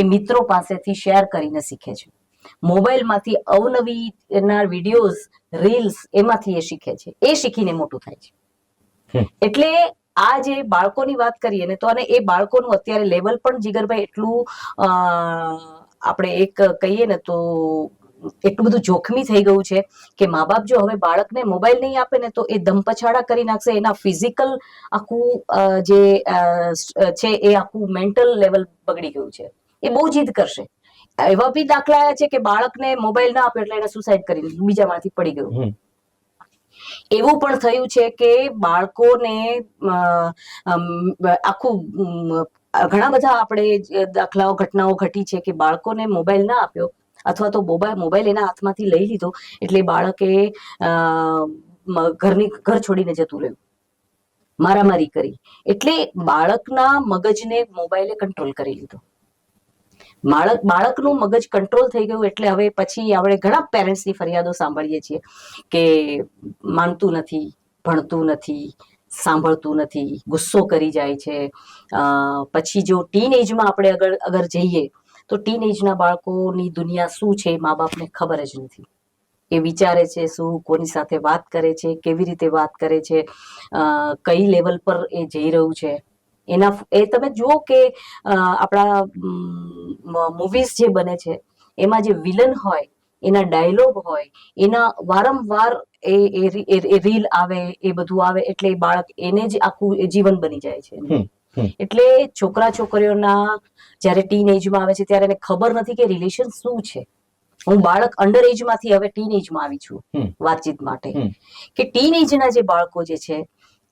એ મિત્રો પાસેથી શેર કરીને શીખે છે. મોબાઈલમાંથી અવનવી એના વિડીયોઝ રીલ્સ એમાંથી એ શીખે છે. એ શીખીને મોટું થાય છે. એટલે આ જે બાળકોની વાત કરીએ ને તો અને એ બાળકોનું અત્યારે લેવલ પણ જીગરભાઈ એટલું આપણે એક કહીએ ને તો એટલું બધું જોખમી થઈ ગયું છે કે મા બાપ જો હવે બાળકને મોબાઈલ નહીં આપે ને તો એ દમપછાડા કરી નાખશે. એના ફિઝિકલ આખું જે છે એ આખું મેન્ટલ લેવલ બગડી ગયું છે. એ બહુ જીદ કરશે. એવા બી દાખલા આવ્યા છે કે બાળકને મોબાઈલ ના આપ્યો એટલે એને સુસાઇડ કરી લીધું બીજામાંથી પડી ગયું. એવું પણ થયું છે કે બાળકોને આખું ઘણા બધા આપણે દાખલાઓ ઘટનાઓ ઘટી છે કે બાળકોને મોબાઈલ ના આપ્યો અથવા તો મોબાઈલ મોબાઈલ એના હાથમાંથી લઈ લીધો એટલે બાળકે ઘરની ઘર છોડીને જતું રહ્યું. મારામારી કરી. એટલે બાળકના મગજને મોબાઈલે કંટ્રોલ કરી લીધો. બાળક, બાળકનું મગજ કંટ્રોલ થઈ ગયું એટલે હવે પછી આપણે ઘણા પેરેન્ટ્સની ફરિયાદો સાંભળીએ છીએ કે માનતું નથી, ભણતું નથી, સાંભળતું નથી, ગુસ્સો કરી જાય છે. પછી જો ટીન એજમાં આપણે અગર અગર જઈએ તો ટીન એજના બાળકોની દુનિયા શું છે મા બાપને ખબર જ નથી. એ વિચારે છે શું, કોની સાથે વાત કરે છે, કેવી રીતે વાત કરે છે કઈ લેવલ પર એ જઈ રહ્યું છે. એના એ તમે જુઓ કે આપણા મૂવીઝ જે બને છે એમાં જે વિલન હોય એના ડાયલોગ હોય એના વારંવાર એ એ રીલ આવે એ બધું આવે એટલે બાળક એને જ આખું જીવન બની જાય છે. એટલે છોકરા છોકરીઓના જ્યારે ટીન એજમાં આવે છે ત્યારે એને ખબર નથી કે રિલેશન શું છે. હું બાળક અંડર એજમાંથી હવે ટીન એજમાં આવી છું વાતચીત માટે. કે ટીન એજના જે બાળકો જે છે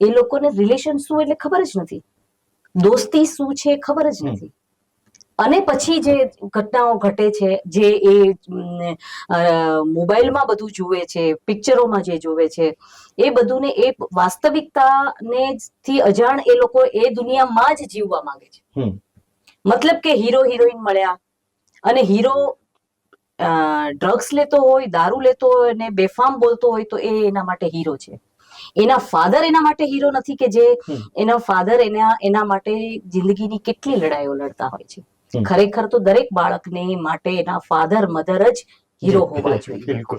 એ લોકોને રિલેશન શું એટલે ખબર જ નથી. દોસ્તી શું છે ખબર જ નથી. અને પછી જે ઘટનાઓ ઘટે છે જે એ મોબાઈલમાં બધું જુએ છે પિક્ચરોમાં જે જોવે છે એ બધુંને એ વાસ્તવિકતાને થી અજાણ એ લોકો એ દુનિયામાં જ જીવવા માંગે છે. મતલબ કે હીરો હિરોઈન મળ્યા અને હીરો ડ્રગ્સ લેતો હોય દારૂ લેતો હોય અને બેફામ બોલતો હોય તો એ એના માટે હીરો છે. એના ફાધર એના માટે હીરો નથી કે જે એના ફાધર એના એના માટે જિંદગીની કેટલી લડાઈઓ લડતા હોય છે. ખરેખર તો દરેક બાળકને માટે એના ફાધર મધર જ હીરો હોવા જોઈએ. બિલકુલ.